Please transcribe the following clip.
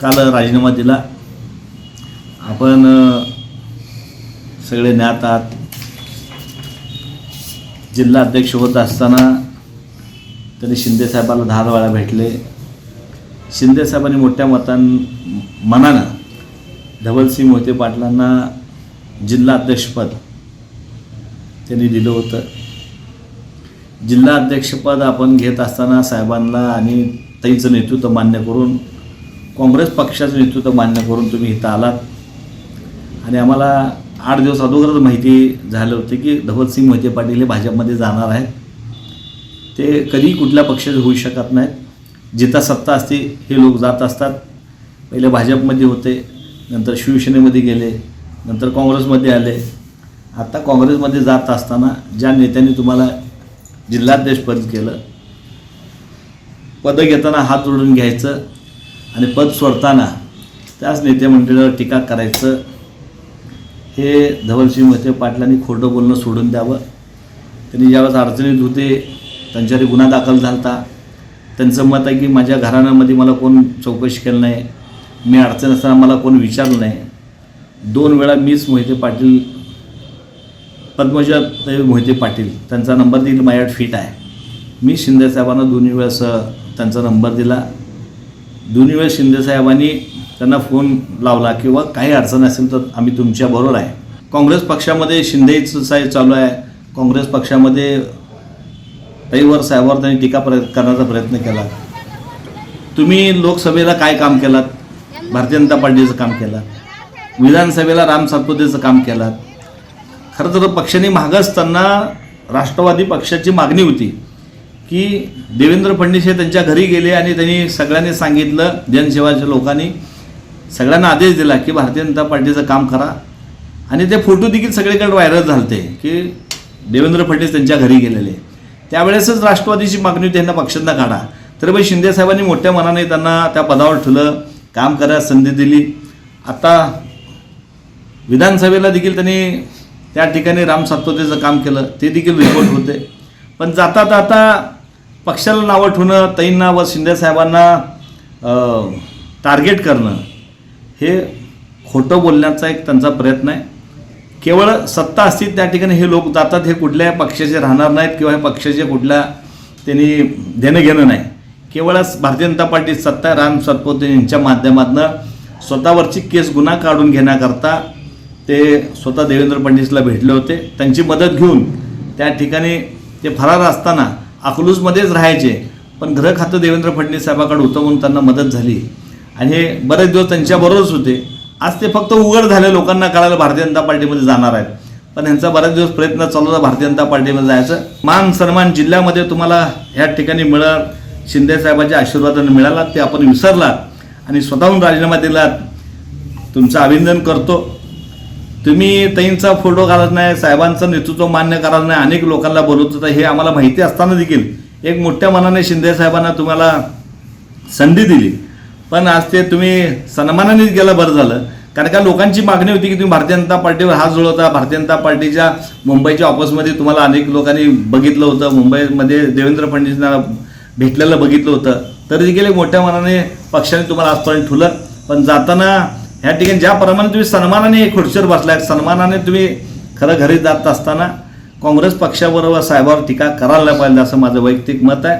काल राजीनामा दिला. आपण सगळे ज्ञात आहात. जिल्हा अध्यक्ष होत असताना त्यांनी शिंदेसाहेबाला दहा वेळा भेटले. शिंदेसाहेबांनी मोठ्या मतां मनानं धवलसिंग मोहिते पाटलांना जिल्हा अध्यक्षपद त्यांनी दिलं होतं. जिल्हा अध्यक्षपद आपण घेत असताना साहेबांना आणि ताईचं नेतृत्व मान्य करून काँग्रेस पक्षाचं नेतृत्व मान्य करून तुम्ही इथं आलात. आणि आम्हाला आठ दिवस अगोदरच माहिती झालं होतं की धवतसिंग मोहिते पाटील हे भाजपमध्ये जाणार आहेत. ते कधी कुठल्या पक्षाचे होऊ शकत नाहीत. जिथं सत्ता असते हे लोक जात असतात. पहिले भाजपमध्ये होते नंतर शिवसेनेमध्ये गेले नंतर काँग्रेसमध्ये आले. आता काँग्रेसमध्ये जात असताना ज्या नेत्यांनी तुम्हाला जिल्हाध्यक्षपद केलं पदं घेताना हात जोडून घ्यायचं आणि पद सोडताना त्याच नेते मंडळावर टीका करायचं हे धवलसिंह मोहिते पाटलांनी खोटं बोलणं सोडून द्यावं. त्यांनी ज्यावेळेस अडचणीत होते त्यांच्यावर गुन्हा दाखल झाला होता त्यांचं मत आहे की माझ्या घराण्यामध्ये मला कोण चौकशी केलं नाही मी अडचण असताना मला कोण विचारलं नाही. दोन वेळा मीच मोहिते पाटील पद्मजा मोहिते पाटील त्यांचा नंबर देखील माझ्याकडे फिट आहे. मी शिंदेसाहेबांना दोन्ही वेळेस त्यांचा नंबर दिला. दोन्ही वेळेस शिंदेसाहेबांनी त्यांना फोन लावला किंवा काही अडचण असेल तर आम्ही तुमच्याबरोबर आहे. काँग्रेस पक्षामध्ये शिंदेचं साहेब चालू आहे. काँग्रेस पक्षामध्ये ताईवर साहेबावर त्यांनी टीका प्रय करण्याचा प्रयत्न केला. तुम्ही लोकसभेला काय काम केलात? भारतीय जनता पार्टीचं काम केलं विधानसभेला राम सातपुतेचं काम केलं खरं तर पक्षाने मागं असताना राष्ट्रवादी पक्षाची मागणी होती. की देवेंद्र फडणवीस हे त्यांच्या घरी गेले आणि त्यांनी सगळ्यांनी सांगितलं जनसेवाच्या लोकांनी सगळ्यांना आदेश दिला की भारतीय जनता पार्टीचं काम करा. आणि ते फोटो देखील सगळीकडे व्हायरल झालते की देवेंद्र फडणवीस त्यांच्या घरी गेलेले. त्यावेळेसच राष्ट्रवादीची मागणी होती त्यांना पक्षांना काढा. तर बाई शिंदे साहेबांनी मोठ्या मनाने त्यांना त्या पदावर ठेवलं काम करायला संधी दिली. आता विधानसभेला देखील त्यांनी त्या ठिकाणी राम सातपुतेचं काम केलं ते देखील रिपोर्ट होते. पण जाता जाता पक्षाला नावं ठेवणं तईंना व शिंदेसाहेबांना टार्गेट करणं हे खोटं बोलण्याचा एक त्यांचा प्रयत्न आहे. केवळ सत्ता असतील त्या ठिकाणी हे लोक जातात हे कुठल्या पक्षाचे राहणार नाहीत किंवा हे पक्षाचे कुठल्या त्यांनी देणं घेणं नाही. केवळ भारतीय जनता पार्टी सत्ता राम सतपोते यांच्या माध्यमातून स्वतःवरची केस गुन्हा काढून घेण्याकरता ते स्वतः देवेंद्र फडणवीसला भेटले होते. त्यांची मदत घेऊन त्या ठिकाणी ते फरार असताना अकलूजमध्येच राहायचे. पण घर खातं देवेंद्र फडणवीस साहेबाकडे होतं म्हणून त्यांना मदत झाली. आणि हे बरेच दिवस त्यांच्याबरोबरच होते. आज ते फक्त उघड झाले. लोकांना कळालं भारतीय जनता पार्टीमध्ये जाणार आहेत. पण ह्यांचा बऱ्याच दिवस प्रयत्न चालू होता भारतीय जनता पार्टीमध्ये जायचं. मान सन्मान जिल्ह्यामध्ये तुम्हाला ह्या ठिकाणी मिळाल. शिंदे साहेबांच्या आशीर्वादाने मिळाला. ते आपण विसरलात. आणि स्वतःहून राजीनामा दिलात. तुमचं अभिनंदन करतो. तुम्ही ताईंचा फोटो घालत नाही साहेबांचं नेतृत्व मान्य करत नाही अनेक लोकांना बोलवत होता हे आम्हाला माहिती असताना देखील एक मोठ्या मनाने शिंदे साहेबांना तुम्हाला संधी दिली. पण आज ते तुम्ही सन्मानानेच गेलं बरं झालं. कारण का लोकांची मागणी होती की तुम्ही भारतीय जनता पार्टीवर हात जुळवता भारतीय जनता पार्टीच्या मुंबईच्या ऑफिसमध्ये तुम्हाला अनेक लोकांनी बघितलं होतं मुंबईमध्ये देवेंद्र फडणवीसना भेटलेलं बघितलं होतं. तरी देखील एक मोठ्या मनाने पक्षाने तुम्हाला आजपर्यंत ठुलं. पण जाताना ह्या ठिकाणी ज्याप्रमाणे तुम्ही सन्मानाने खुर्चीवर बसलाय सन्मानाने तुम्ही खरं घरी जात असताना काँग्रेस पक्षाबरोबर साहेबावर टीका करायला पाहिजे असं माझं वैयक्तिक मत आहे.